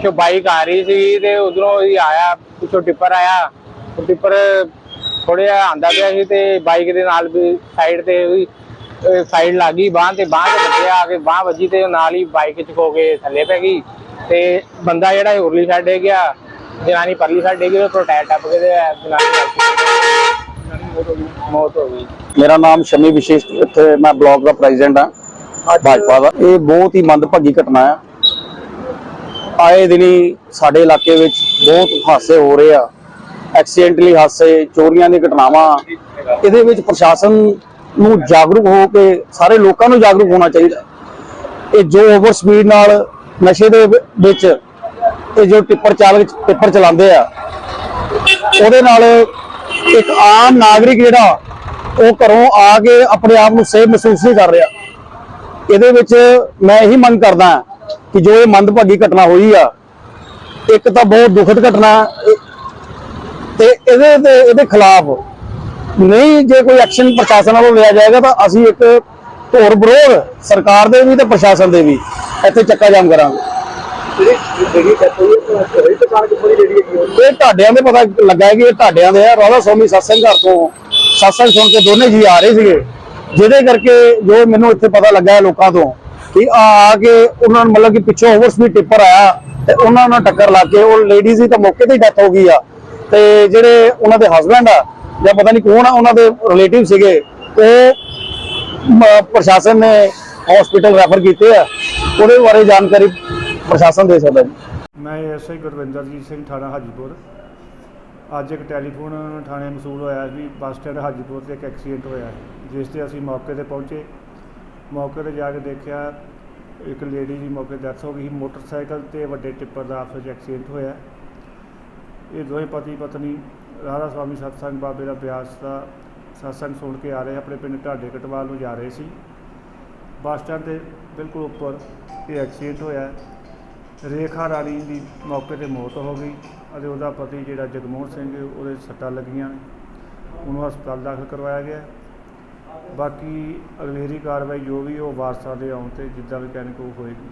ਪਿੱਛੋਂ ਬਾਈਕ ਆ ਰਹੀ ਸੀ ਤੇ ਉਧਰੋਂ ਹੀ ਆਇਆ ਪਿੱਛੋਂ ਟਿੱਪਰ ਆਇਆ। ਟਿੱਪਰ ਥੋੜਾ ਜਿਹਾ ਆਂਦਾ ਪਿਆ ਸੀ ਤੇ ਬਾਈਕ ਦੇ ਨਾਲ ਵੀ ਸਾਈਡ ਤੇ ਉਹਦੀ ਸਾਈਡ ਲੱਗੀ ਬਾਂਹ ਤੇ ਬਾਂਹ ਤੇ ਵੱਜਿਆ ਆ ਕੇ ਬਾਂਹ ਵੱਜੀ ਤੇ ਨਾਲ ਹੀ ਬਾਈਕ ਚ ਖੋ ਕੇ ਥੱਲੇ ਪੈ ਗਈ। ਤੇ ਬੰਦਾ ਜਿਹੜਾ ਉਰਲੀ ਸਾਈਡ ਡੇ ਗਿਆ ਜਨਾਨੀ ਪਰਲੀ ਸਾਈਡ ਡੇ ਗਈ ਉਹ ਟਾਇਰ ਟੱਪ ਕੇ ਤੇ ਜਨਾਨੀ ਮੌਤ ਹੋ ਗਈ। ਮੇਰਾ ਨਾਮ ਸ਼ਮੀ ਵਿਸ਼ੇਸ਼ ਇੱਥੇ ਮੈਂ ਬਲਾਕ ਦਾ ਪ੍ਰੈਜ਼ੀਡੈਂਟ ਹਾਂ ਭਾਜਪਾ ਦਾ। ਇਹ ਬਹੁਤ ਹੀ ਮੰਦਭਾਗੀ ਘਟਨਾ ਹੈ ਆਏ ਦਿਨੀ ਸਾਡੇ ਇਲਾਕੇ ਵਿੱਚ ਬਹੁਤ ਹਾਦਸੇ ਹੋ ਰਹੇ ਆ। ਐਕਸੀਡੈਂਟਲੀ ਹਾਦਸੇ, ਚੋਰੀਆਂ ਦੀ ਘਟਨਾਵਾਂ, ਇਹਦੇ ਵਿੱਚ ਪ੍ਰਸ਼ਾਸਨ ਨੂੰ ਜਾਗਰੂਕ ਹੋ ਕੇ ਸਾਰੇ ਲੋਕਾਂ ਨੂੰ ਜਾਗਰੂਕ ਹੋਣਾ ਚਾਹੀਦਾ। ਇਹ ਜੋ ਓਵਰ ਸਪੀਡ ਨਾਲ ਨਸ਼ੇ ਦੇ ਵਿੱਚ ਇਹ ਜੋ ਟਿੱਪਰ ਚਾਲਕ, ਟਿੱਪਰ ਚਲਾਉਂਦੇ ਆ, ਉਹਦੇ ਨਾਲ ਇੱਕ ਆਮ ਨਾਗਰਿਕ ਜਿਹੜਾ, ਉਹ ਘਰੋਂ ਆ ਕੇ ਆਪਣੇ ਆਪ ਨੂੰ ਸੇਫ ਮਹਿਸੂਸ ਨਹੀਂ ਕਰ ਰਿਹਾ। ਇਹਦੇ ਵਿੱਚ ਮੈਂ ਇਹੀ ਮੰਗ ਕਰਦਾ ਕਿ ਜੋ ਇਹ ਮੰਦਭਾਗੀ ਘਟਨਾ ਹੋਈ ਆ ਇੱਕ ਤਾਂ ਬਹੁਤ ਦੁਖਦ ਘਟਨਾ ਤੇ ਇਹਦੇ ਤੇ ਇਹਦੇ ਖਿਲਾਫ ਨਹੀਂ ਜੇ ਕੋਈ ਐਕਸ਼ਨ ਪ੍ਰਸ਼ਾਸਨ ਵੱਲੋਂ ਲਿਆ ਜਾਏਗਾ ਤਾਂ ਅਸੀਂ ਇੱਕ ਧੋਰ ਵਿਰੋਧ ਸਰਕਾਰ ਦੇ ਵੀ ਤੇ ਪ੍ਰਸ਼ਾਸਨ ਦੇ ਵੀ ਇੱਥੇ ਚੱਕਾ ਜਾਮ ਕਰਾਂਗੇ। ਇਹ ਢਾਡਿਆਂ ਦੇ ਪਤਾ ਲੱਗਾ ਕਿ ਇਹ ਢਾਡਿਆਂ ਦੇ ਆ। ਰਾਧਾ ਸਵਾਮੀ ਸਤਸੰਗ ਘਰ ਤੋਂ ਸਤਸੰਗ ਸੁਣ ਕੇ ਦੋਨੇ ਜੀ ਆ ਰਹੇ ਸੀਗੇ। ਜਿਹਦੇ ਕਰਕੇ ਜੋ ਮੈਨੂੰ ਇੱਥੇ ਪਤਾ ਲੱਗਾ ਲੋਕਾਂ ਤੋਂ ਕਿ ਆ ਆ ਕੇ ਉਹਨਾਂ ਨੂੰ ਮਤਲਬ ਕਿ ਪਿੱਛੋਂ ਓਵਰ ਸਪੀਡ ਟਿੱਪਰ ਆਇਆ ਤੇ ਉਹਨਾਂ ਨਾਲ ਟੱਕਰ ਲੱਗ ਕੇ ਉਹ ਲੇਡੀਜ਼ ਦੀ ਤਾਂ ਮੌਕੇ ਤੇ ਹੀ ਡੈਥ ਹੋ ਗਈ ਆ। ਤੇ ਜਿਹੜੇ ਉਹਨਾਂ ਦੇ ਹਸਬੰਡ ਆ, ਜਾਂ ਪਤਾ ਨਹੀਂ ਕੌਣ ਆ, ਉਹਨਾਂ ਦੇ ਰਿਲੇਟਿਵ ਸੀਗੇ ਉਹ ਪ੍ਰਸ਼ਾਸਨ ਨੇ ਹਸਪੀਟਲ ਰੈਫਰ ਕੀਤੇ ਆ। ਉਹਦੇ ਬਾਰੇ ਜਾਣਕਾਰੀ ਪ੍ਰਸ਼ਾਸਨ ਦੇ ਸਕਦਾ ਜੀ। ਮੈਂ ਐਸਆਈ ਗੁਰਵਿੰਦਰਜੀਤ ਸਿੰਘ ਥਾਣਾ ਹਾਜੀਪੁਰ। ਅੱਜ ਇੱਕ ਟੈਲੀਫੋਨ ਥਾਣੇ ਮਸੂਲ ਹੋਇਆ ਵੀ ਬੱਸ ਸਟੈਂਡ ਹਾਜੀਪੁਰ ਤੇ ਇੱਕ ਐਕਸੀਡੈਂਟ ਹੋਇਆ, ਜਿਸ ਤੇ ਅਸੀਂ ਮੌਕੇ ਤੇ ਪਹੁੰਚੇ। ਮੌਕੇ ਤੇ ਜਾ ਕੇ ਦੇਖਿਆ, ਇੱਕ ਲੇਡੀ ਦੀ ਮੌਕੇ ਡੈਥ ਹੋ ਗਈ ਸੀ। ਮੋਟਰਸਾਈਕਲ ਤੇ ਵੱਡੇ ਟਿੱਪਰ ਦਾ ਆਪਸ ਵਿੱਚ ਐਕਸੀਡੈਂਟ ਹੋਇਆ। ਇਹ ਦੋਵੇਂ ਪਤੀ ਪਤਨੀ ਰਾਧਾ ਸਵਾਮੀ ਸਤਸੰਗ ਬਾਬੇ ਦਾ ਬਿਆਸ ਦਾ ਸਤਸੰਗ ਸੁਣ ਕੇ ਆ ਰਹੇ। ਆਪਣੇ ਪਿੰਡ ਢਾਡੇ ਕਟਵਾਲ ਨੂੰ ਜਾ ਰਹੇ ਸੀ। ਬੱਸ ਸਟੈਂਡ ਦੇ ਬਿਲਕੁਲ ਉੱਪਰ ਇਹ ਐਕਸੀਡੈਂਟ ਹੋਇਆ। ਰੇਖਾ ਰਾਣੀ ਦੀ ਮੌਕੇ ਤੇ ਮੌਤ ਹੋ ਗਈ ਅਤੇ ਉਹਦਾ ਪਤੀ ਜਿਹੜਾ ਜਗਮੋਹਨ ਸਿੰਘ ਉਹਦੇ ਸੱਟਾਂ ਲੱਗੀਆਂ ਨੇ। ਉਹਨੂੰ ਹਸਪਤਾਲ ਦਾਖਲ ਕਰਵਾਇਆ ਗਿਆ। ਬਾਕੀ ਅਗਲੇਰੀ ਕਾਰਵਾਈ ਜੋ ਵੀ ਉਹ ਵਾਰਸਾਂ ਦੇ ਆਉਣ ਤੇ ਜਿੱਦਾਂ ਵੀ ਕਹਿਣਗੇ ਉਹ ਹੋਏਗੀ।